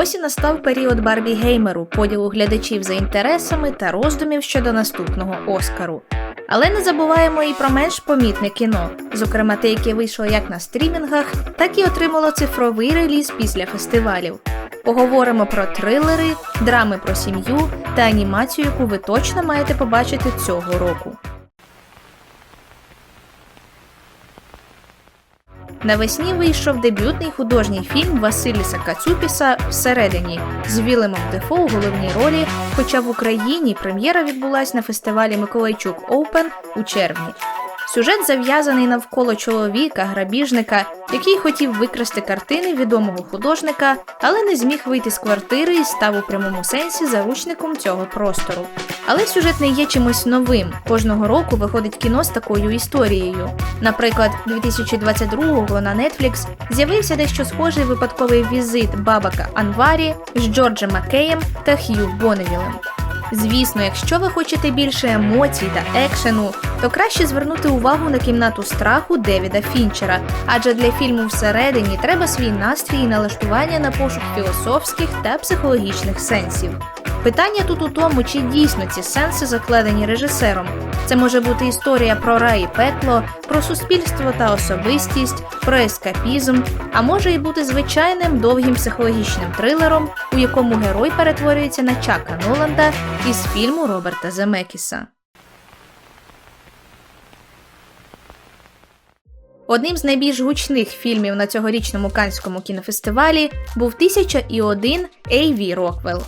Ось і настав період Барбі Геймеру, поділу глядачів за інтересами та роздумів щодо наступного Оскару. Але не забуваємо і про менш помітне кіно, зокрема те, яке вийшло як на стрімінгах, так і отримало цифровий реліз після фестивалів. Поговоримо про трилери, драми про сім'ю та анімацію, яку ви точно маєте побачити цього року. Навесні вийшов дебютний художній фільм Василіса Кацюпіса всередині з Вілемом Дефо у головній ролі. Хоча в Україні прем'єра відбулась на фестивалі Миколайчук Оупен у червні. Сюжет зав'язаний навколо чоловіка, грабіжника, який хотів викрасти картини відомого художника, але не зміг вийти з квартири і став у прямому сенсі заручником цього простору. Але сюжет не є чимось новим. Кожного року виходить кіно з такою історією. Наприклад, 2022-го на Netflix з'явився дещо схожий випадковий візит бабака Анварі з Джорджем Маккеєм та Хью Боневілем. Звісно, якщо ви хочете більше емоцій та екшену, то краще звернути увагу на кімнату страху Девіда Фінчера, адже для фільму всередині треба свій настрій і налаштування на пошук філософських та психологічних сенсів. Питання тут у тому, чи дійсно ці сенси закладені режисером. Це може бути історія про рай і пекло, про суспільство та особистість, про ескапізм, а може і бути звичайним довгим психологічним трилером, у якому герой перетворюється на Чака Ноланда із фільму Роберта Земекіса. Одним з найбільш гучних фільмів на цьогорічному канському кінофестивалі був «1001 Ейві Роквелл.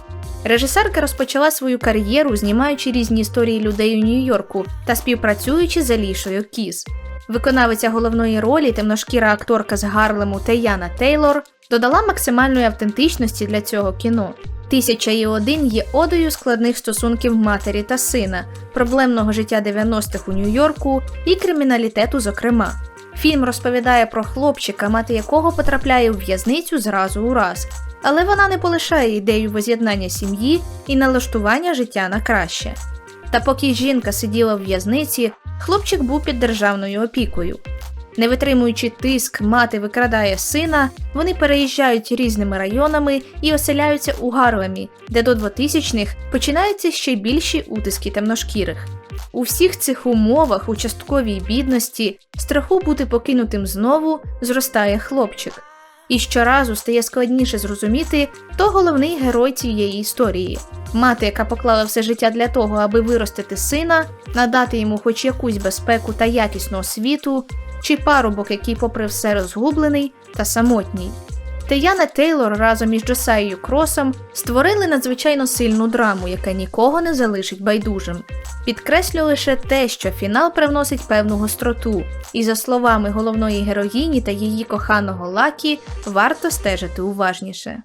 Режисерка розпочала свою кар'єру, знімаючи різні історії людей у Нью-Йорку та співпрацюючи з Алішою Кіз. Виконавиця головної ролі, темношкіра акторка з Гарлему Таяна Тейлор, додала максимальної автентичності для цього кіно. Тисяча і один є одою складних стосунків матері та сина, проблемного життя 90-х у Нью-Йорку і криміналітету, зокрема. Фільм розповідає про хлопчика, мати якого потрапляє у в'язницю зразу у раз, але вона не полишає ідею воз'єднання сім'ї і налаштування життя на краще. Та поки жінка сиділа в в'язниці, хлопчик був під державною опікою. Не витримуючи тиск, мати викрадає сина, вони переїжджають різними районами і оселяються у Гарлемі, де до 2000-х починаються ще більші утиски темношкірих. У всіх цих умовах, у частковій бідності, страху бути покинутим знову зростає хлопчик. І щоразу стає складніше зрозуміти, хто головний герой цієї історії. Мати, яка поклала все життя для того, аби виростити сина, надати йому хоч якусь безпеку та якісну освіту, чи парубок, який, попри все, розгублений та самотній. Таяна Тейлор разом із Джосаєю Кросом створили надзвичайно сильну драму, яка нікого не залишить байдужим. Підкреслю лише те, що фінал привносить певну гостроту, і за словами головної героїні та її коханого Лакі, варто стежити уважніше.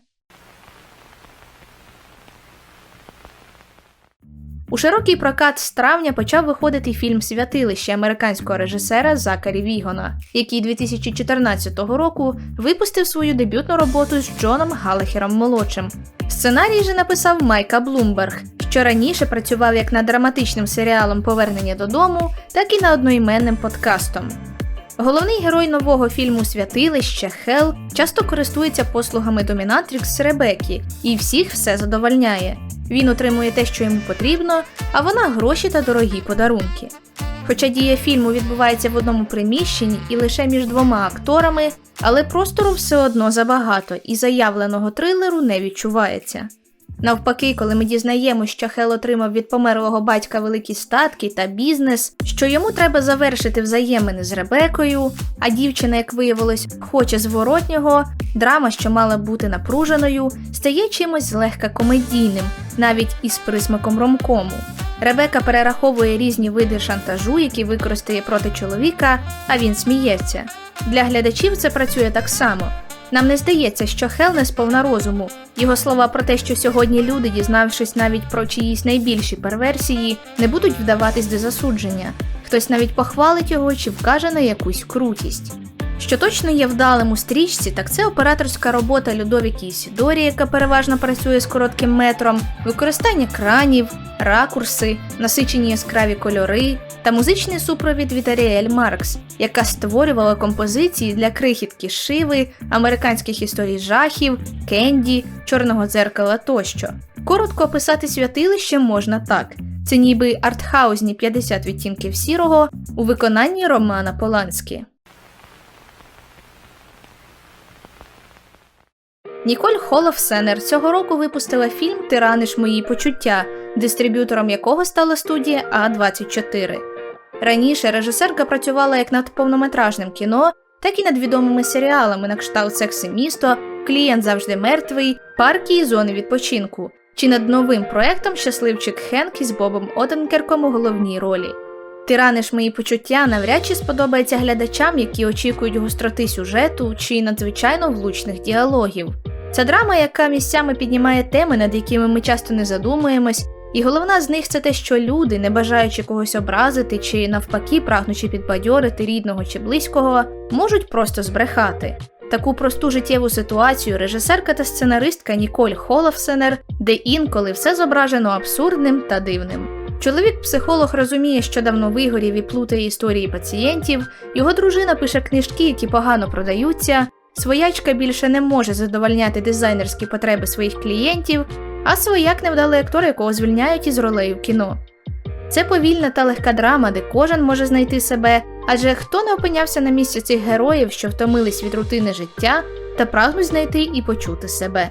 У широкий прокат з травня почав виходити фільм Святилище американського режисера Закарі Вігона, який 2014 року випустив свою дебютну роботу з Джоном Галахером молодшим. Сценарій же написав Майка Блумберг, що раніше працював як над драматичним серіалом Повернення додому, так і над одноіменним подкастом. Головний герой нового фільму Святилище Хел часто користується послугами домінатрікс Ребекі, і всіх все задовольняє. Він отримує те, що йому потрібно, а вона гроші та дорогі подарунки. Хоча дія фільму відбувається в одному приміщенні і лише між двома акторами, але простору все одно забагато і заявленого трилеру не відчувається. Навпаки, коли ми дізнаємося, що Хел отримав від померлого батька великі статки та бізнес, що йому треба завершити взаємини з Ребекою, а дівчина, як виявилось, хоче зворотнього, драма, що мала бути напруженою, стає чимось злегка комедійним, навіть із присмаком ромкому. Ребека перераховує різні види шантажу, які використає проти чоловіка, а він сміється. Для глядачів це працює так само. Нам не здається, що Хел не сповна розуму. Його слова про те, що сьогодні люди, дізнавшись навіть про чиїсь найбільші перверсії, не будуть вдаватись до засудження. Хтось навіть похвалить його чи вкаже на якусь крутість. Що точно є вдалим у стрічці, так це операторська робота Людовіки Ісідорі, яка переважно працює з коротким метром, використання кранів, ракурси, насичені яскраві кольори, та музичний супровід від Аріель Маркс, яка створювала композиції для крихітки Шиви, американських історій жахів, Кенді, Чорного дзеркала тощо. Коротко описати святилище можна так: це ніби артхаузні 50 відтінків сірого у виконанні Романа Поланські. Ніколь Холофсенер цього року випустила фільм Тирани ж мої почуття, дистриб'ютором якого стала студія А24. Раніше режисерка працювала як над повнометражним кіно, так і над відомими серіалами на кшталт «Секс місто, Клієнт завжди мертвий, парки і зони відпочинку, чи над новим проектом Щасливчик Хенк із Бобом Оденкерком у головній ролі. Тирани ж мої почуття навряд чи сподобається глядачам, які очікують гостроти сюжету чи надзвичайно влучних діалогів. Це драма, яка місцями піднімає теми, над якими ми часто не задумуємось, і головна з них це те, що люди, не бажаючи когось образити чи навпаки, прагнучи підбадьорити рідного чи близького, можуть просто збрехати. Таку просту життєву ситуацію режисерка та сценаристка Ніколь Холофсенер, де інколи все зображено абсурдним та дивним. Чоловік-психолог розуміє, що давно вигорів і плутає історії пацієнтів, його дружина пише книжки, які погано продаються, своячка більше не може задовольняти дизайнерські потреби своїх клієнтів, а свояк невдалий актор, якого звільняють із ролей в кіно. Це повільна та легка драма, де кожен може знайти себе, адже хто не опинявся на місці цих героїв, що втомились від рутини життя та прагнуть знайти і почути себе.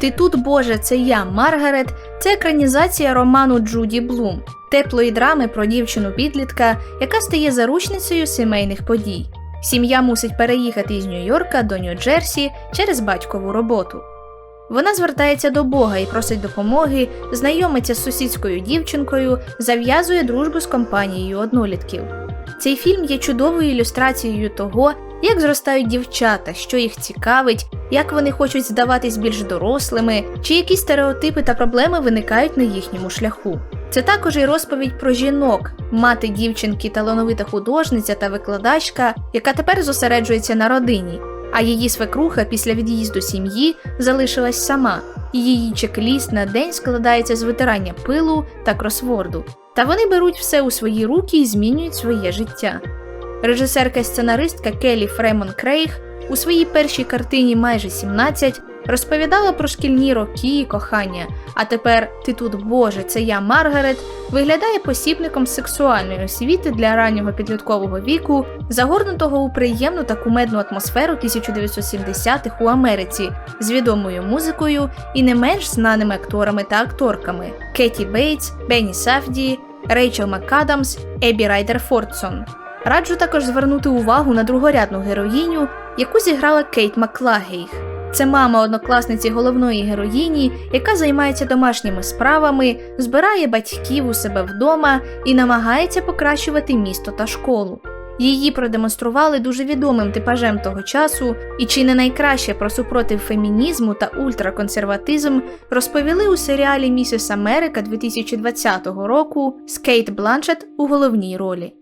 Ти тут, Боже, це я, Маргарет, це екранізація роману Джуді Блум, теплої драми про дівчину підлітка, яка стає заручницею сімейних подій. Сім'я мусить переїхати із Нью-Йорка до Нью-Джерсі через батькову роботу. Вона звертається до Бога і просить допомоги, знайомиться з сусідською дівчинкою, зав'язує дружбу з компанією однолітків. Цей фільм є чудовою ілюстрацією того, як зростають дівчата, що їх цікавить, як вони хочуть здаватись більш дорослими, чи які стереотипи та проблеми виникають на їхньому шляху. Це також і розповідь про жінок, мати дівчинки, талановита художниця та викладачка, яка тепер зосереджується на родині, а її свекруха після від'їзду сім'ї залишилась сама, і її чек-ліст на день складається з витирання пилу та кросворду. Та вони беруть все у свої руки і змінюють своє життя. Режисерка і сценаристка Келі Фремон Крейг у своїй першій картині майже 17 розповідала про шкільні роки і кохання. А тепер ти тут, Боже, це я Маргарет, виглядає посібником сексуальної освіти для раннього підліткового віку, загорнутого у приємну та кумедну атмосферу 1970-х у Америці з відомою музикою і не менш знаними акторами та акторками Кеті Бейтс, Бенні Сафді, Рейчел МакАдамс, Ебі Райдер Фордсон. Раджу також звернути увагу на другорядну героїню, яку зіграла Кейт Маклагейх. Це мама однокласниці головної героїні, яка займається домашніми справами, збирає батьків у себе вдома і намагається покращувати місто та школу. Її продемонстрували дуже відомим типажем того часу, і чи не найкраще про супротив фемінізму та ультраконсерватизм розповіли у серіалі Місіс Америка 2020 року з Кейт Бланшет у головній ролі.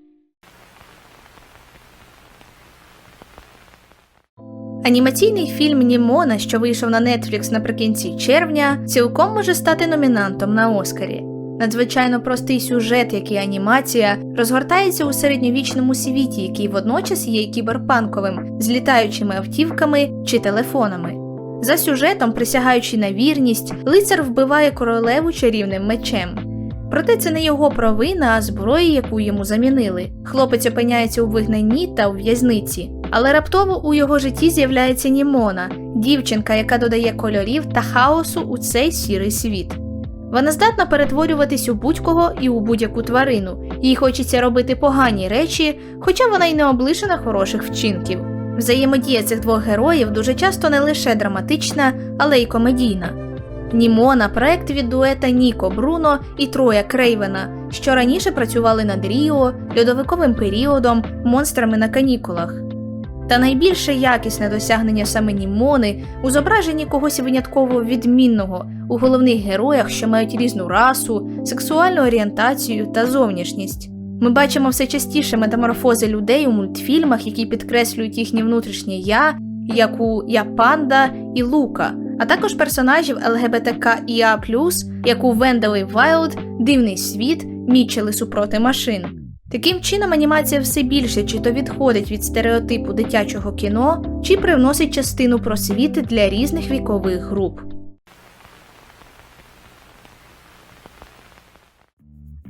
Анімаційний фільм Німона, що вийшов на Netflix наприкінці червня, цілком може стати номінантом на Оскарі. Надзвичайно простий сюжет, як і анімація, розгортається у середньовічному світі, який водночас є кіберпанковим, з літаючими автівками чи телефонами. За сюжетом, присягаючи на вірність, лицар вбиває королеву чарівним мечем. Проте це не його провина, а зброї, яку йому замінили. Хлопець опиняється у вигнанні та у в'язниці. Але раптово у його житті з'являється Німона, дівчинка, яка додає кольорів та хаосу у цей сірий світ. Вона здатна перетворюватись у будь-кого і у будь-яку тварину, їй хочеться робити погані речі, хоча вона й не облишена хороших вчинків. Взаємодія цих двох героїв дуже часто не лише драматична, але й комедійна. Німона проект від дуета Ніко Бруно і Троя Крейвена, що раніше працювали над Ріо, льодовиковим періодом, монстрами на канікулах. Та найбільше якісне досягнення саме Німони у зображенні когось винятково відмінного у головних героях, що мають різну расу, сексуальну орієнтацію та зовнішність. Ми бачимо все частіше метаморфози людей у мультфільмах, які підкреслюють їхнє внутрішнє я, як у Я Панда і Лука, а також персонажів ЛГБТКІА+, як у Вендели Вайлд, Дивний світ, Мічели супроти машин. Таким чином, анімація все більше чи то відходить від стереотипу дитячого кіно, чи привносить частину просвіти для різних вікових груп.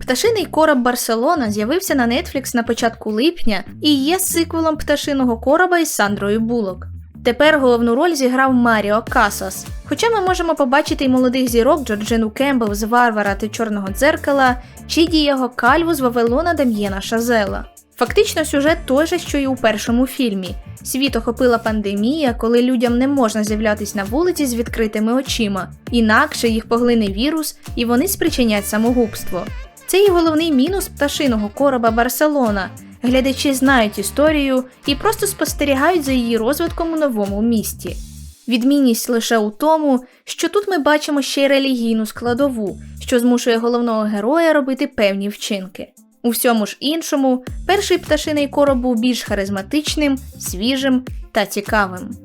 Пташиний кораб Барселона з'явився на Netflix на початку липня і є сиквелом пташиного короба із Сандрою Булок. Тепер головну роль зіграв Маріо Касас. Хоча ми можемо побачити й молодих зірок Джорджину Кембл з Варвара та Чорного дзеркала, чи Дієго Кальву з Вавилона Дам'єна Шазела. Фактично, сюжет той же, що й у першому фільмі. Світ охопила пандемія, коли людям не можна з'являтись на вулиці з відкритими очима, інакше їх поглине вірус і вони спричинять самогубство. Це і головний мінус пташиного короба Барселона. Глядачі знають історію і просто спостерігають за її розвитком у новому місті. Відмінність лише у тому, що тут ми бачимо ще й релігійну складову, що змушує головного героя робити певні вчинки. У всьому ж іншому, перший пташиний короб був більш харизматичним, свіжим та цікавим.